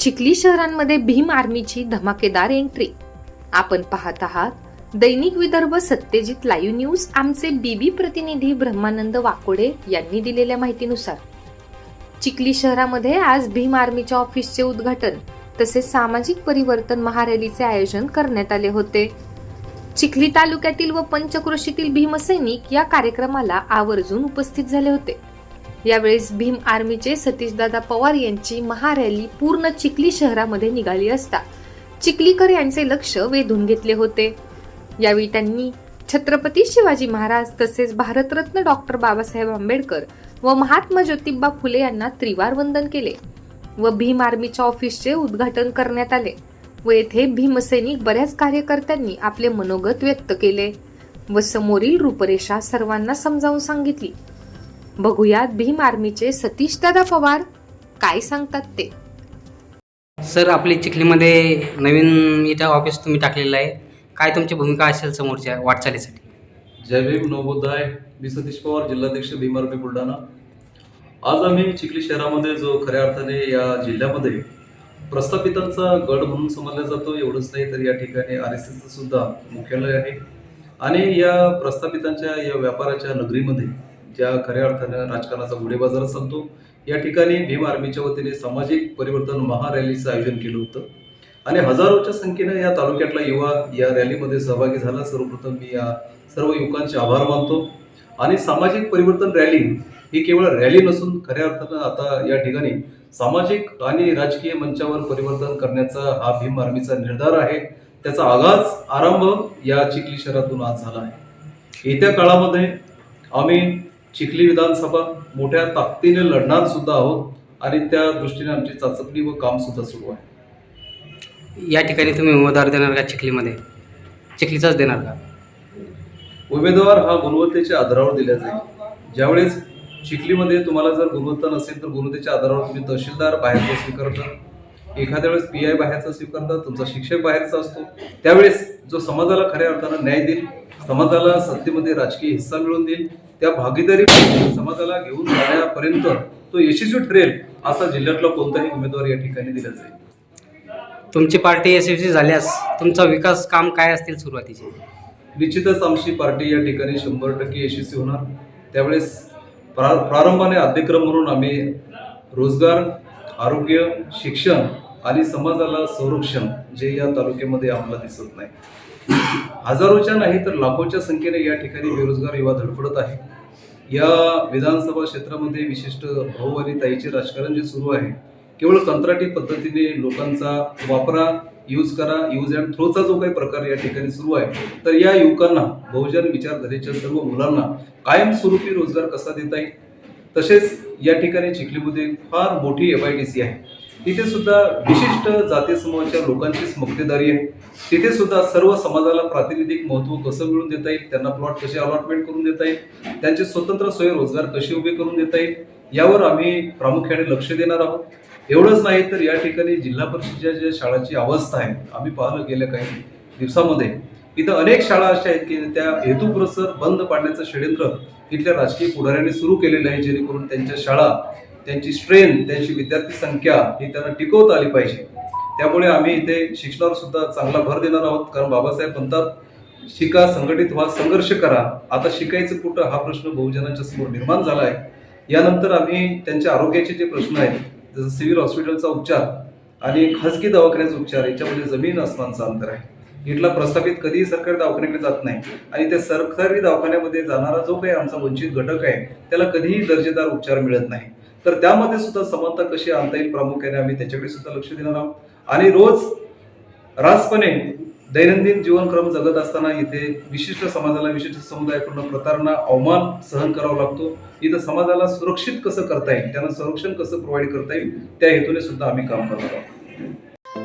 चिखली शहरांमध्ये भीम आर्मीची धमाकेदार एंट्री. आपण पाहत आहात दैनिक विदर्भ सत्यजित लाईव्ह न्यूज आमचे बीबी प्रतिनिधी ब्रह्मानंद वाकोडे यांनी दिलेल्या माहितीनुसार. चिखली शहरामध्ये आज भीम आर्मीच्या ऑफिसचे उद्घाटन तसेच सामाजिक परिवर्तन महारॅलीचे आयोजन करण्यात आले होते. चिखली तालुक्यातील व पंचक्रोशीतील भीमसैनिक या कार्यक्रमाला आवर्जून उपस्थित झाले होते. यावेळेस भीम आर्मीचे सतीशदादा पवार यांची महारॅली पूर्ण चिखली शहरामध्ये निघाली असता. चिखलीकर यांचे लक्ष वेधून घेतले होते. यावेळी त्यांनी छत्रपती शिवाजी महाराज तसेच भारतरत्न डॉक्टर बाबासाहेब आंबेडकर व महात्मा ज्योतिबा फुले यांना त्रिवार वंदन केले व भीम आर्मीच्या ऑफिसचे उद्घाटन करण्यात आले व येथे भीमसैनिक बऱ्याच कार्यकर्त्यांनी आपले मनोगत व्यक्त केले व समोरील रूपरेषा सर्वांना समजावून सांगितली. बघूयात भीम आर्मीचे सतीशदादा पवार काय सांगतात ते. सर आपली चिखलीमध्ये नवीन इथं ऑफिस तुम्ही टाकलेलं आहे. काय तुमची भूमिका असेल समोरच्या वाटचालीसाठी? जय भीम नवोदय. मी सतीश पवार जिल्हाध्यक्ष भीमारपी बुलढाणा. आज आम्ही चिखली शहरामध्ये जो खऱ्या अर्थाने या जिल्ह्यामध्ये प्रस्थापितांचा गड म्हणून समजला जातो एवढंच नाही तर या ठिकाणी आर एस एसचं सुद्धा मुख्यालय आहे. आणि या प्रस्थापितांच्या या व्यापाराच्या नगरीमध्ये ज्या खऱ्या अर्थानं राजकारणाचा गुढे बाजार या ठिकाणी भीम आर्मीच्या वतीने सामाजिक परिवर्तन महारॅलीचं आयोजन केलं होतं. आणि हजारोच्या संख्येनं या तालुक्यातला युवा या रॅलीमध्ये सहभागी झाला. सर्वप्रथम मी या सर्व युवकांचे आभार मानतो. आणि सामाजिक परिवर्तन रॅली ही केवळ रॅली नसून खऱ्या अर्थानं आता या ठिकाणी सामाजिक आणि राजकीय मंचावर परिवर्तन करण्याचा हा भीम आर्मीचा निर्धार आहे. त्याचा आगाज आरंभ या चिखली शहरातून आज झाला आहे. येत्या काळामध्ये आम्ही चिखली विधानसभा मोठ्या ताकदीने लढणार सुद्धा आहोत आणि त्या दृष्टीने आमची चाचपणी व काम सुद्धा सुरू आहे. या ठिकाणी तुम्ही उमेदवार देणार का चिखलीमध्ये? चिखलीचाच देणार का? उमेदवार हा गुणवत्तेच्या आधारावर दिला जाईल. ज्यावेळेस चिखलीमध्ये तुम्हाला जर गुणवत्ता नसेल तर गुणवत्तेच्या आधारावर तुम्ही तहसीलदार बाहेरचा स्वीकारता. एखाद्या वेळेस पी आय बाहेरचा स्वीकारता तुमचा शिक्षक बाहेरचा असतो. त्यावेळेस जो समाजाला खऱ्या अर्थानं न्याय देईल समाजाला सत्तेमध्ये राजकीय हिस्सा मिळवून देईल. त्या भागीदारी समाजाला घेऊन जाण्यापर्यंत तो यशस्वी ठरेल असा जिल्ह्यातला कोणताही उमेदवार या ठिकाणी दिला जाईल. तुमची पार्टी यशस्वी झाल्यास तुमचा विकास काम काय असतील सुरुवातीचे? निश्चितच आमची पार्टी या ठिकाणी शंभर टक्के यशस्वी होणार. त्यावेळेस प्रा प्रारंभाने आद्यक्रम म्हणून आम्ही रोजगार आरोग्य शिक्षण आणि समाजाला संरक्षण जे या तालुक्यामध्ये आम्हाला दिसत नाही. हजारोच्या नाही तर लाखोच्या संख्येने या ठिकाणी बेरोजगार युवा धडपडत आहे. या विधानसभा क्षेत्रामध्ये विशिष्ट भाऊ आणि ताईचे राजकारण जे सुरू आहे केवळ कंत्राटी पद्धतीने लोकांचा वापरा यूज करा यूज अँड थ्रोचा जो काही प्रकार या ठिकाणी सुरू आहे तर या युवकांना बहुजन विचारधारेच्या सर्व मुलांना कायमस्वरूपी रोजगार कसा देता येईल? तसेच या ठिकाणी चिखलीमध्ये फार मोठी एफ आय डी सी आहे. तिथे सुद्धा विशिष्ट जाती समूहाच्या लोकांचीच मक्तेदारी आहे. तिथे सुद्धा सर्व समाजाला प्रातिनिधिक महत्त्व कसं मिळवून देता येईल त्यांना प्लॉट कसे अलॉटमेंट करून देता येईल त्यांचे स्वतंत्र स्वयंरोजगार कसे उभे करून देता येईल यावर आम्ही प्रामुख्याने लक्ष देणार आहोत. एवढंच नाही तर या ठिकाणी जिल्हा परिषदेच्या ज्या शाळांची अवस्था आहे आम्ही पाहिलं गेल्या काही दिवसामध्ये इथं अनेक शाळा अशा आहेत की त्या हेतुपुरस्सर बंद पाडण्याचं षडयंत्र इथल्या राजकीय पुढाऱ्यांनी सुरू केलेलं आहे जेणेकरून त्यांच्या शाळा त्यांची स्ट्रेंथ त्यांची विद्यार्थी संख्या ही त्यांना टिकवता आली पाहिजे. त्यामुळे आम्ही इथे शिक्षणावर सुद्धा चांगला भर देणार आहोत. कारण बाबासाहेब म्हणतात शिका संघटित व्हा संघर्ष करा. आता शिकायचं कुठं? हा प्रश्न बहुजनांच्या समोर निर्माण झाला आहे. यानंतर आम्ही त्यांच्या आरोग्याचे जे प्रश्न आहेत जसं सिव्हिल हॉस्पिटलचा उपचार आणि खाजगी दवाखान्याचा उपचार याच्यामध्ये जमीन आसमानचं अंतर आहे. इथला प्रस्थापित कधीही सरकारी दवाखान्याकडे जात नाही. आणि त्या सरकारी दवाखान्यामध्ये जाणारा जो काही आमचा वंचित घटक आहे त्याला कधीही दर्जेदार उपचार मिळत नाही. तर त्यामध्ये सुद्धा समानता कशी आणता येईल प्रामुख्याने आम्ही त्याच्याकडे सुद्धा लक्ष देणार आहोत. आणि रोज रासपणे दैनंदिन जीवनक्रम जगत असताना इथे विशिष्ट समाजाला विशिष्ट समुदायाकडून प्रतारणा अवमान सहन करावा लागतो. इथं समाजाला सुरक्षित कसं करता येईल त्यांना संरक्षण कसं प्रोव्हाइड करता येईल त्या हेतूने सुद्धा आम्ही काम करणार आहोत.